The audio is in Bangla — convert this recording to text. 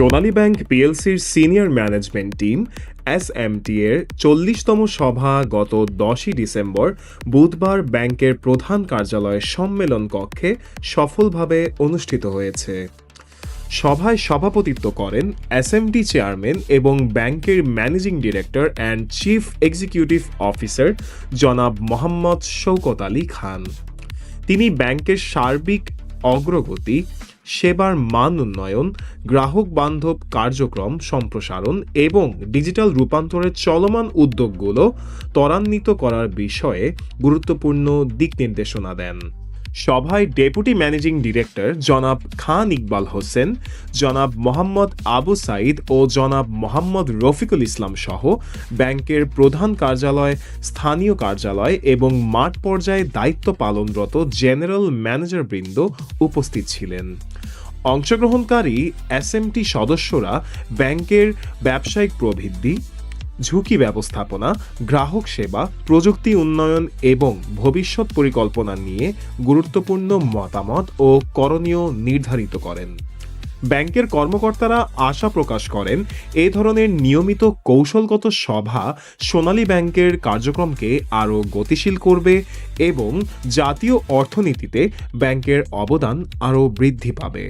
সোনালী ব্যাংক পিএলসির সিনিয়র ম্যানেজমেন্ট টিম এসএমটি এর চল্লিশতম সভা গত দশই ডিসেম্বর বুধবার ব্যাংকের প্রধান কার্যালয়ের সম্মেলন কক্ষে সফলভাবে অনুষ্ঠিত হয়েছে। সভায় সভাপতিত্ব করেন এসএমটি চেয়ারম্যান এবং ব্যাংকের managing director and chief executive officer জনাব মোহাম্মদ শৌকত আলী খান। তিনি ব্যাংকের সার্বিক অগ্রগতি সেবার মান উন্নয়ন, গ্রাহক বান্ধব কার্যক্রম সম্প্রসারণ এবং ডিজিটাল রূপান্তরের চলমান উদ্যোগগুলো ত্বরান্বিত করার বিষয়ে গুরুত্বপূর্ণ দিক নির্দেশনা দেন। সভায় ডেপুটি ম্যানেজিং ডিরেক্টর জনাব খান ইকবাল হোসেন, জনাব মোহাম্মদ আবু সাইদ ও জনাব মোহাম্মদ রফিকুল ইসলাম সহ ব্যাংকের প্রধান কার্যালয়, স্থানীয় কার্যালয় এবং মাঠ পর্যায়ে দায়িত্ব পালনরত জেনারেল ম্যানেজারবৃন্দ উপস্থিত ছিলেন। অংশগ্রহণকারী এসএমটি সদস্যরা ব্যাংকের ব্যবসায়িক প্রবৃদ্ধি, ঝুঁকি ব্যবস্থাপনা, গ্রাহক সেবা, প্রযুক্তি উন্নয়ন এবং ভবিষ্যৎ পরিকল্পনা নিয়ে গুরুত্বপূর্ণ মতামত ও করণীয় নির্ধারিত করেন। ব্যাংকের কর্মকর্তারা আশা প্রকাশ করেন এই ধরনের নিয়মিত কৌশলগত সভা সোনালী ব্যাংকের কার্যক্রমকে আরও গতিশীল করবে এবং জাতীয় অর্থনীতিতে ব্যাংকের অবদান আরও বৃদ্ধি পাবে।